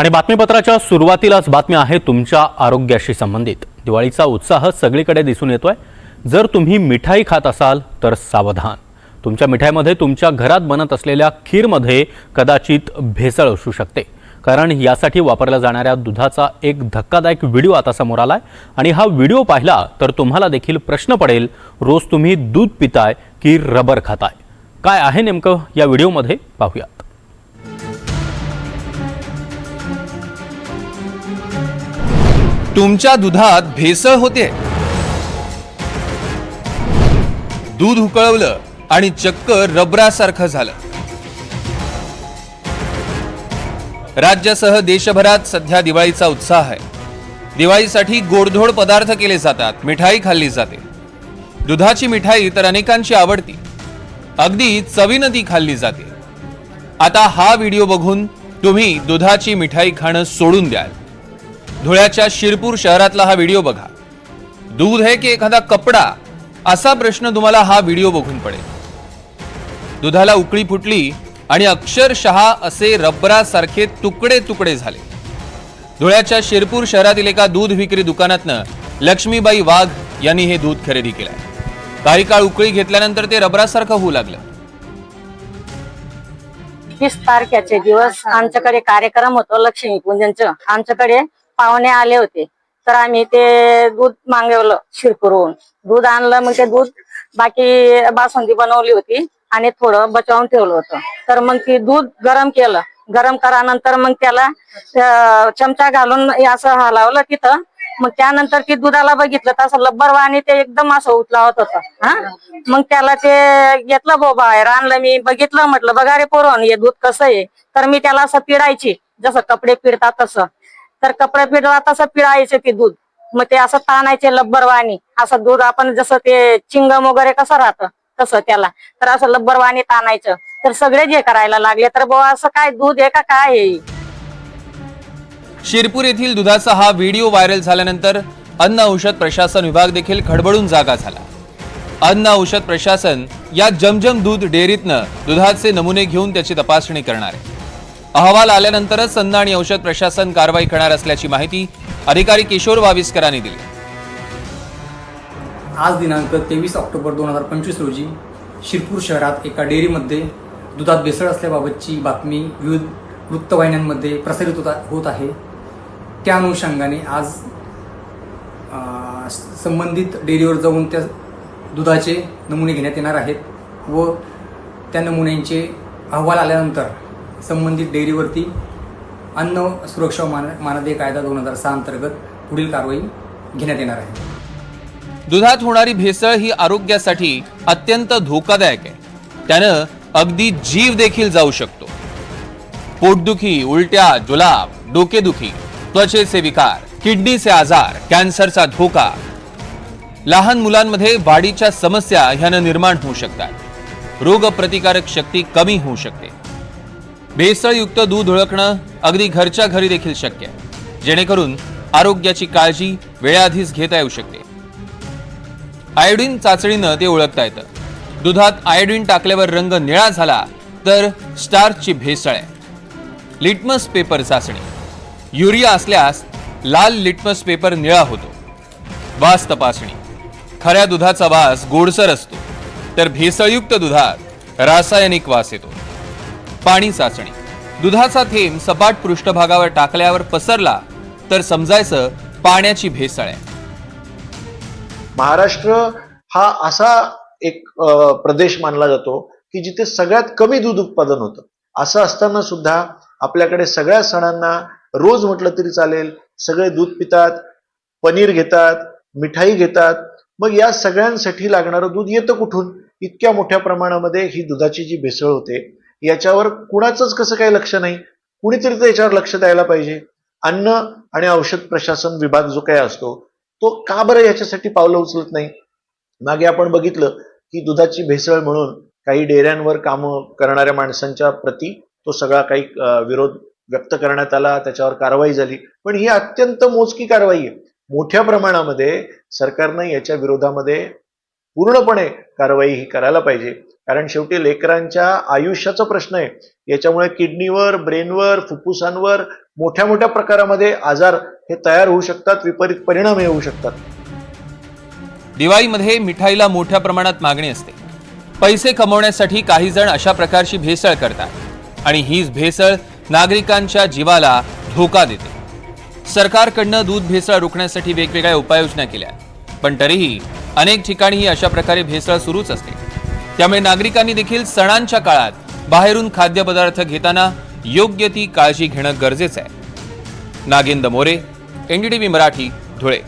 आणि बातमीपत्राच्या सुरुवातीलाच बातमी आहे तुमच्या आरोग्याशी संबंधित. दिवाळीचा उत्साह सगळीकडे दिसून येतोय. जर तुम्ही मिठाई खात असाल तर सावधान. तुमच्या मिठाईमध्ये तुमच्या घरात बनत असलेल्या खीरमध्ये कदाचित भेसळ असू शकते. कारण यासाठी वापरल्या जाणाऱ्या दुधाचा एक धक्कादायक व्हिडिओ आता समोर आलाय. आणि हा व्हिडिओ पाहिला तर तुम्हाला देखील प्रश्न पडेल रोज तुम्ही दूध पिताय की रबर खाताय? काय आहे नेमकं या व्हिडिओमध्ये? पाहूयात. तुमच्या दुधात भेसळ होते. दूध उकळवलं आणि चक्क रबरासारखं झालं. राज्यासह देशभरात सध्या दिवाळीचा उत्साह आहे. दिवाळीसाठी गोडधोड पदार्थ केले जातात मिठाई खाल्ली जाते. दुधाची मिठाई तर अनेकांची आवडती. अगदी चवीनं ती खाल्ली जाते. आता हा व्हिडिओ बघून तुम्ही दुधाची मिठाई खाणं सोडून द्याल. धुळ्याच्या शिरपूर शहरातला हा व्हिडिओ बघा. दूध आहे की एखादा कपडा? असा प्रश्न तुम्हाला हा व्हिडिओ बघून पडेल. दुधाला उकळी फुटली आणि अक्षरशः असे रबरासारखे तुकडे तुकडे झाले. धुळ्याच्या शिरपूर शहरातील एका दूध विक्री दुकानातनं लक्ष्मीबाई वाघ यांनी हे दूध खरेदी केलंय काही काळ उकळी घेतल्यानंतर ते रबरासारखं होऊ लागलं. तीस तारखेचे दिवस आमच्याकडे कार्यक्रम होतो लक्ष्मी पूजनचं. आमच्याकडे पाहुणे आले होते. तर आम्ही ते दूध मागवलं शिरपूरहून. दूध आणलं मग ते दूध बाकी बासुंदी बनवली होती आणि थोडं बचावून ठेवलं होतं. तर मग ती दूध गरम केलं. गरम करानंतर मग त्याला चमचा घालून असं हलावलं तिथं. मग त्यानंतर ती दुधाला बघितलं तर असं लब्बर आणि ते एकदम असं उतलावत होतं. हा? मग त्याला ते घेतलं बो बाहेर आणलं. मी बघितलं म्हटलं बघा रे पोरण हे दूध कसं आहे? तर मी त्याला असं पिडायची. जसं कपडे पिडतात तसं. तर कपडे पिळला तसं पिळायचे ते दूध. मग ते असं ताणायचे लब्बरवाणी. असं दूध आपण जसं ते चिंगम वगैरे कसं राहतं तसं त्याला. तर असं लब्बरवाणी ताणायचं तर सगळे जे करायला लागले तर बाबा असं काय दूध आहे का काय आहे? शिरपूर येथील दुधाचा हा व्हिडिओ व्हायरल झाल्यानंतर अन्न औषध प्रशासन विभाग देखील खडबडून जागा झाला. अन्न औषध प्रशासन या जमजम दूध डेअरीतनं दुधाचे नमुने घेऊन त्याची तपासणी करणार आहे. अहवाल आल्यानंतरच अन्न आणि औषध प्रशासन कारवाई करणार असल्याची माहिती अधिकारी किशोर वाविस्करांनी दिली. आज दिनांक तेवीस ऑक्टोबर दोन हजार पंचवीस रोजी शिरपूर शहरात एका डेअरीमध्ये दुधात भेसळ असल्याबाबतची बातमी विविध वृत्तवाहिन्यांमध्ये प्रसारित होता होत आहे. त्या अनुषंगाने आज संबंधित डेअरीवर जाऊन त्या दुधाचे नमुने घेण्यात येणार आहेत व त्या नमुन्यांचे अहवाल आल्यानंतर संबंधित डेअरीवरती अन्न सुरक्षा मान मानदे कायदा दोन हजार सहा अंतर्गत पुढील कारवाई घेण्यात येणार आहे. दुधात होणारी भेसळ ही आरोग्यासाठी अत्यंत धोकादायक आहे. त्यानं अगदी जीव देखील जाऊ शकतो. पोटदुखी उलट्या जुलाब डोकेदुखी त्वचेचे विकार किडनीचे आजार कॅन्सरचा धोका लहान मुलांमध्ये वाढीच्या समस्या ह्यानं निर्माण होऊ शकतात. रोगप्रतिकारक शक्ती कमी होऊ शकते. भेसळयुक्त दूध ओळखणं अगदी घरच्या घरी देखील शक्य आहे. जेणेकरून आरोग्याची काळजी वेळाआधीच घेता येऊ शकते. आयोडीन चाचणीनं ते ओळखता येतं. दुधात आयोडीन टाकल्यावर रंग निळा झाला तर स्टार्चची भेसळ आहे. लिटमस पेपर चाचणी. युरिया असल्यास लाल लिटमस पेपर निळा होतो. वास तपासणी. खऱ्या दुधाचा वास गोडसर असतो. तर भेसळयुक्त दुधात रासायनिक वास येतो. पाणी चाचणी. दुधाचा थेंब सपाट पृष्ठभागावर टाकल्यावर पसरला तर समजायचं पाण्याची भेसळ आहे. महाराष्ट्र हा असा एक प्रदेश मानला जातो की जिथे सगळ्यात कमी दूध उत्पादन होतं. असं असताना सुद्धा आपल्याकडे सगळ्या सणांना रोज म्हटलं तरी चालेल सगळे दूध पितात पनीर घेतात मिठाई घेतात. मग या सगळ्यांसाठी लागणारं दूध येतं कुठून? इतक्या मोठ्या प्रमाणामध्ये ही दुधाची जी भेसळ होते याच्यावर कुणाचंच कसं काही लक्ष नाही. कुणीतरी तर याच्यावर लक्ष द्यायला पाहिजे. अन्न आणि औषध प्रशासन विभाग जो काही असतो तो का बरं याच्यासाठी पावलं उचलत नाही? मागे आपण बघितलं की दुधाची भेसळ म्हणून काही डेऱ्यांवर कामं करणाऱ्या माणसांच्या प्रती तो सगळा काही विरोध व्यक्त करण्यात आला त्याच्यावर कारवाई झाली. पण ही अत्यंत मोजकी कारवाई आहे. मोठ्या प्रमाणामध्ये सरकारनं याच्या विरोधामध्ये पूर्णपणे कारवाई ही करायला पाहिजे. कारण शेवटी लेकरांच्या आयुष्याचा प्रश्न आहे. याच्यामुळे किडनीवर ब्रेनवर फुफ्फुसांवर मोठ्या मोठ्या प्रकारामध्ये आजार हे तयार होऊ शकतात विपरीत परिणाम हे होऊ शकतात. दिवाळीमध्ये मिठाईला मोठ्या प्रमाणात मागणी असते. पैसे कमवण्यासाठी काही जण अशा प्रकारची भेसळ करतात. आणि हीच भेसळ नागरिकांच्या जीवाला धोका देते. सरकारकडनं दूध भेसळ रोखण्यासाठी वेगवेगळ्या उपाययोजना केल्या. पण तरीही अनेक ठिकाणीही अशा प्रकारे भेसळ सुरूच असते. त्यामुळे नागरिकांनी देखील सणांच्या काळात बाहेरून खाद्यपदार्थ घेताना योग्य ती काळजी घेणं गरजेचं आहे. नागेंद्र मोरे एनडीटीव्ही मराठी धुळे.